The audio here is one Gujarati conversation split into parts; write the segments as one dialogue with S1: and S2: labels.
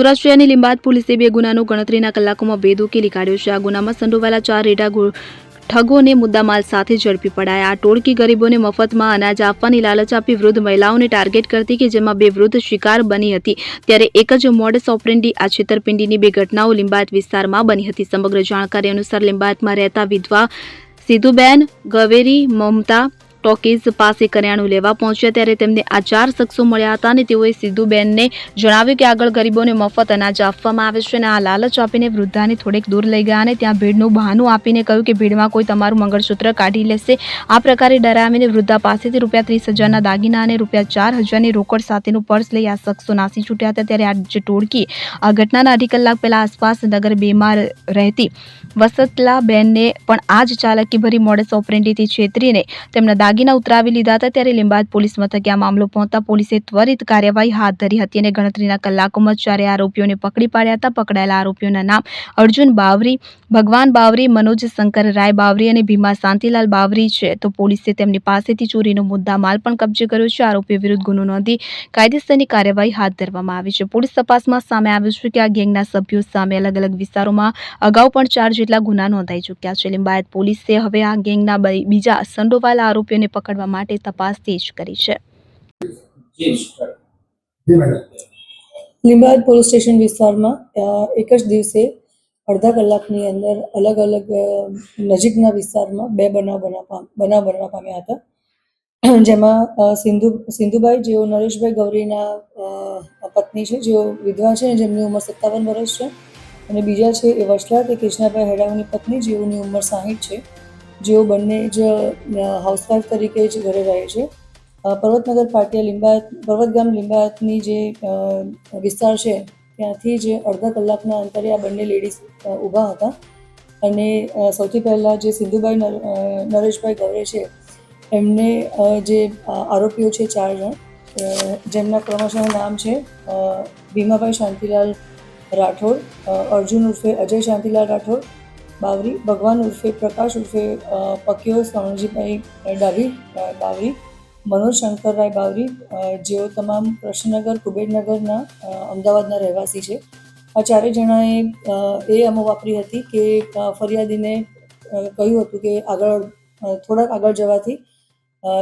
S1: સુરત શહેરની લીંબાદ પોલીસે બે ગુનાનો ગણતરીના કલાકોમાં ભેદ ઉકેલી કાઢ્યો છે. આ ગુનામાં સંડોવાયેલા ચાર રેડા ઠગોને મુદ્દામાલ સાથે ઝડપી પડાયા. આ ટોળકી ગરીબોને મફતમાં અનાજ આપવાની લાલચ આપી વૃદ્ધ મહિલાઓને ટાર્ગેટ કરતી કે જેમાં બે વૃદ્ધ શિકાર બની હતી. ત્યારે એક જ મોડસ ઓપરેન્ડી આ છેતરપિંડીની બે ઘટનાઓ લિંબાયત વિસ્તારમાં બની હતી. સમગ્ર જાણકારી અનુસાર લિંબાયતમાં રહેતા વિધવા સિધુબેન ગવેરી મમતા ટોકીઝ પાસે કરિયાણું લેવા પહોંચ્યા ત્યારે તેમને આ ચાર શખ્સો મળ્યા હતા અને તેઓએ સિદ્ધુબેનને જણાવ્યું કે આગળ ગરીબોને મફત અનાજ આપવામાં આવે છે અને આ લાલચ આપીને વૃદ્ધાને થોડેક દૂર લઈ ગયા અને ત્યાં ભીડનું બહાનું આપીને કહ્યું કે ભીડમાં કોઈ તમારું મંગળસૂત્ર કાઢી લેશે. આ પ્રકારે ડરાવીને વૃદ્ધા પાસેથી રૂપિયા ત્રીસ હજારના દાગીના અને રૂપિયા ચાર હજારની રોકડ સાથેનું પર્સ લઈ આ શખ્સો નાસી છૂટ્યા હતા. ત્યારે આ જે ટોળકી આ ઘટનાના અઢી કલાક પહેલા આસપાસ નગર બેમાં રહેતી વસતલા બેનને પણ આ જ ચાલાકી ભરી મોડસ ઓપરેન્ડીથી છેતરીને તેમના દાગીના ઉતરાવી લીધા હતા ત્યારે લીંબાદ પોલીસ મથકે આ મામલો પહોંચતા પોલીસે ત્વરિત કાર્યવાહી હાથ ધરી હતી અને ગણતરીના કલાકોમાં ચારે આરોપીઓને પકડી પાડ્યા હતા. પકડાયેલા આરોપીઓના નામ અર્જુન બાવરી, ભગવાન બાવરી, મનોજ શંકર રાય બાવરી અને ભીમા શાંતિલાલ બાવરી છે. તો પોલીસે તેમની પાસેથી ચોરીનો મુદ્દા માલ પણ કબજે કર્યો છે. આરોપીઓ વિરુદ્ધ ગુનો નોંધી કાયદેસરની કાર્યવાહી હાથ ધરવામાં આવી છે. પોલીસ તપાસમાં સામે આવ્યું છે કે આ ગેંગના સભ્યો સામે અલગ અલગ વિસ્તારોમાં અગાઉ પણ ચાર જેટલા ગુના નોંધાઈ ચૂક્યા છે. લિંબાયત પોલીસે હવે આ ગેંગના બીજા સંડોવાયેલા આરોપીઓને પકડવા માટે તપાસ તેજ કરી છે.
S2: લીંબાયત પોલીસ સ્ટેશન વિસ્તારમાં એક જ દિવસે અડધા કલાકની અંદર અલગ અલગ નજીકના વિસ્તારમાં બે બનાવ બનવા બનાવ પામ્યા હતા. જેમાં સિંધુ, સિંધુભાઈ, જેઓ નરેશભાઈ ગૌરીના પત્ની છે, જેઓ વિધવા છે જેમની ઉંમર સત્તાવન વર્ષ છે. અને બીજા છે એ વસલા કે કૃષ્ણાભાઈ હેડાવની પત્ની, જેઓની ઉંમર સાહીઠ છે. જેઓ બંને જ હાઉસવાઇફ તરીકે જ ઘરે રહે છે. પર્વતનગર પાટિયા લિંબાયત પર્વતગામ લિંબાયતની જે વિસ્તાર છે, ત્યાંથી જ અડધા કલાકના અંતરે આ બંને લેડીઝ ઊભા હતા. અને સૌથી પહેલાં જે સિંધુભાઈ નરેશભાઈ ગવરે છે, એમને જે આરોપીઓ છે ચાર જણ જેમના ક્રમશઃ નામ છે ભીમાભાઈ શાંતિલાલ રાઠોડ અર્જુન ઉર્ફે અજય શાંતિલાલ રાઠોડ બાવરી ભગવાન ઉર્ફે પ્રકાશ ઉર્ફે અ, પક્યો સ્વામીજીભાઈ ડાભી બાવરી મનોજ શંકરરાય બાવરી જેઓ તમામ કૃષ્ણનગર કુબેરનગરના અમદાવાદના રહેવાસી છે. આ ચારેય જણાએ એ અમો વાપરી હતી કે ફરિયાદીને કહ્યું હતું કે આગળ થોડાક આગળ જવાથી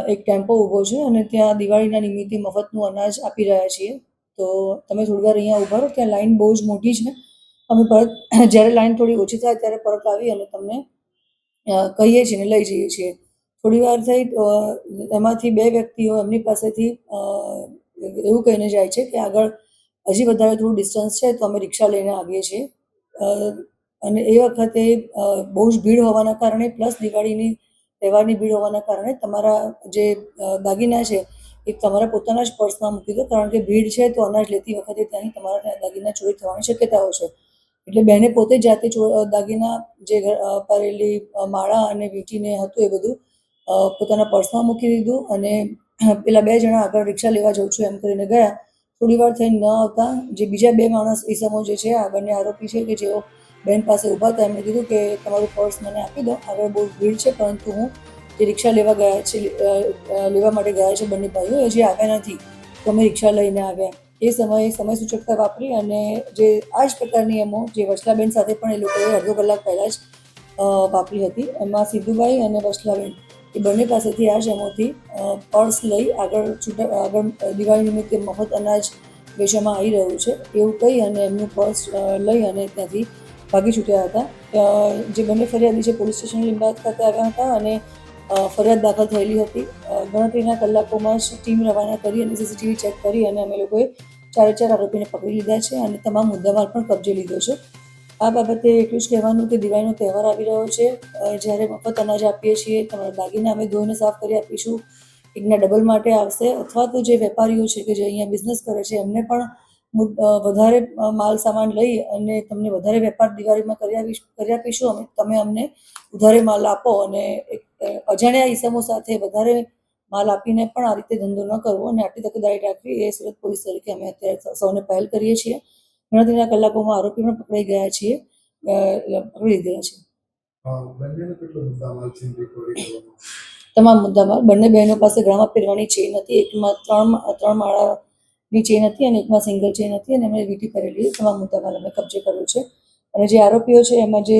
S2: એક ટેમ્પો ઊભો છે અને ત્યાં દિવાળીના નિમિત્તે મફતનું અનાજ આપી રહ્યા છીએ. તો તમે થોડી વાર અહીંયા ઊભા રહો ત્યાં લાઈન બહુ જ મોટી છે. અમે પરત જ્યારે લાઈન થોડી ઓછી થાય ત્યારે પરત આવી અને તમને કહીએ છીએ લઈ જઈએ છીએ. થોડી વાર થઈ એમાંથી બે વ્યક્તિઓ એમની પાસેથી એવું કહીને જાય છે કે આગળ હજી વધારે થોડું ડિસ્ટન્સ છે તો અમે રિક્ષા લઈને આવીએ છીએ. અને એ વખતે બહુ જ ભીડ હોવાના કારણે પ્લસ દિવાળીની તહેવારની ભીડ હોવાના કારણે તમારા જે દાગીના છે એ તમારા પોતાના જ પર્સમાં મૂકી દો. કારણ કે ભીડ છે તો અનાજ લેતી વખતે ત્યાંની તમારા દાગીના ચોરી થવાની શક્યતાઓ છે. એટલે બેને પોતે જાતે દાગીના જે પહેરેલી માળા અને વીંટીને હતું એ બધું પોતાના પર્સમાં મૂકી દીધું અને પેલા બે જણા આગળ રિક્ષા લેવા જઉં છું એમ કરીને ગયા. થોડી વાર થઈને ન આવતા, જે બીજા બે માણસ ઈસમો જે છે આ બંને આરોપી છે કે જેઓ બેન પાસે ઊભા હતા, એમણે કીધું કે તમારું પર્સ મને આપી દો, આગળ બહુ ભીડ છે, પરંતુ હું જે રિક્ષા લેવા ગયા છે લેવા માટે ગયા છે બંને ભાઈઓ એ જે આવ્યા નથી. તો અમે રિક્ષા લઈને આવ્યા. એ સમયે સમય સૂચકતા વાપરી અને જે આ જ પ્રકારની એમો જે વસલાબેન સાથે પણ એ લોકોએ અડધો કલાક પહેલાં જ વાપરી હતી. એમાં સિદ્ધુભાઈ અને વસલાબેન એ બંને પાસેથી આ જ એમોથી પર્સ લઈ આગળ છૂટા, આગળ દિવાળી નિમિત્તે મફત અનાજ વેચવામાં આવી રહ્યું છે. એવું કહી અને એમનું પર્સ લઈ અને ત્યાંથી ભાગી છૂટ્યા હતા. જે બંને ફરિયાદી છે પોલીસ સ્ટેશન લીંબાદ ખાતે આવ્યા હતા અને ફરિયાદ દાખલ થયેલી હતી. ગણતરીના કલાકોમાં જ ટીમ રવાના કરી અને સીસીટીવી ચેક કરી અને અમે લોકોએ ચારે ચાર આરોપીને પકડી લીધા છે અને તમામ મુદ્દામાલ પણ કબજે લીધો છે. આ બાબતે એટલું જ કહેવાનું કે દિવાળીનો તહેવાર આવી રહ્યો છે. જ્યારે મફત અનાજ આપીએ છીએ, તમારા દાગીના અમે ધોઈને સાફ કરી આપીશું. એકના ડબલ માટે આવશે અથવા તો જે વેપારીઓ છે કે જે અહીંયા બિઝનેસ કરે છે, એમને પણ વધારે માલ સામાન લઈ અને તમને વધારે વેપાર દિવાળીમાં કરી આપીશ, કરી આપીશું. અમે, તમે અમને વધારે માલ આપો અને અજાણ્યા ઈસમો સાથે વધારે માલ આપીને પણ આ રીતે ધંધો ન કરવો અને આટલી તકેદારી રાખવી એ સુરત પોલીસ તરીકે અમે અત્યારે સૌને પહેલ કરીએ છીએ. ગણતરીના કલાકોમાં આરોપી પણ પકડાઈ ગયા છીએ. પકડી લીધેલા છે. તમામ મુદ્દામાં બંને બહેનો પાસે ગળામાં પહેરવાની ચેન હતી. એકમાં ત્રણ ત્રણ માળાની ચેન હતી અને એકમાં સિંગલ ચેન હતી અને એમણે વીટી કરેલી તમામ મુદ્દામાં અમે કબજે કર્યો છે. અને જે આરોપીઓ છે એમાં જે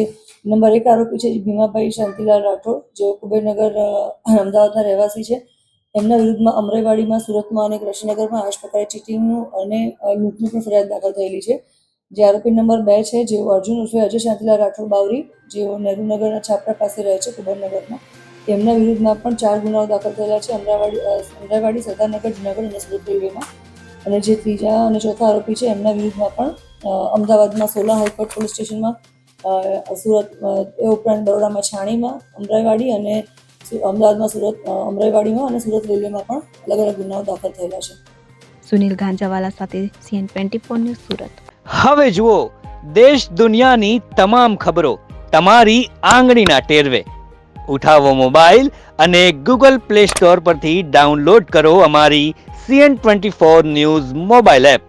S2: નંબર એક આરોપી છે ભીમાભાઈ શાંતિલાલ રાઠોડ જેઓ કુબેરનગર અમદાવાદના રહેવાસી છે. એમના વિરુદ્ધમાં અમરાઈવાડીમાં સુરતમાં અને કૃષ્ણનગરમાં આ જ પ્રકારે ચીટિંગનું અને લૂંટનું પણ ફરિયાદ દાખલ થયેલી છે. જે આરોપી નંબર બે છે, જેઓ અર્જુન ઉર્ફે અજય શાંતિલાલ રાઠોડ બાવરી, જેઓ નહેરુનગરના છાપરા પાસે રહે છે કુબરનગરમાં તેમના વિરુદ્ધમાં પણ ચાર ગુનાઓ દાખલ થયેલા છે, અમરાવાડી અમરાવાડી સરદારનગર, જુનાગઢ અને સુરત રેલવેમાં. અને જે ત્રીજા અને ચોથા આરોપી છે, એમના વિરુદ્ધમાં પણ અમદાવાદમાં સોલા હાઈકોર્ટ પોલીસ સ્ટેશનમાં સુરત એ ઉપરાંત બરોડામાં છાણીમાં અમરાઈવાડી અને અમદાવાદમાં સુરત અમરાઈવાડીમાં અને સુરત રેલવેમાં પણ અલગ અલગ ગુનાઓ દાખલ થયેલા છે.
S1: સુનિલ ગાંજાવાલા સાથે CN twenty four news Surat.
S3: હવે જુઓ દેશ દુનિયાની તમામ ખબરો તમારી આંગળીના ટેરવે. ઉઠાવો મોબાઈલ અને ગૂગલ પ્લે સ્ટોર પરથી ડાઉનલોડ કરો અમારી CN twenty four news mobile app.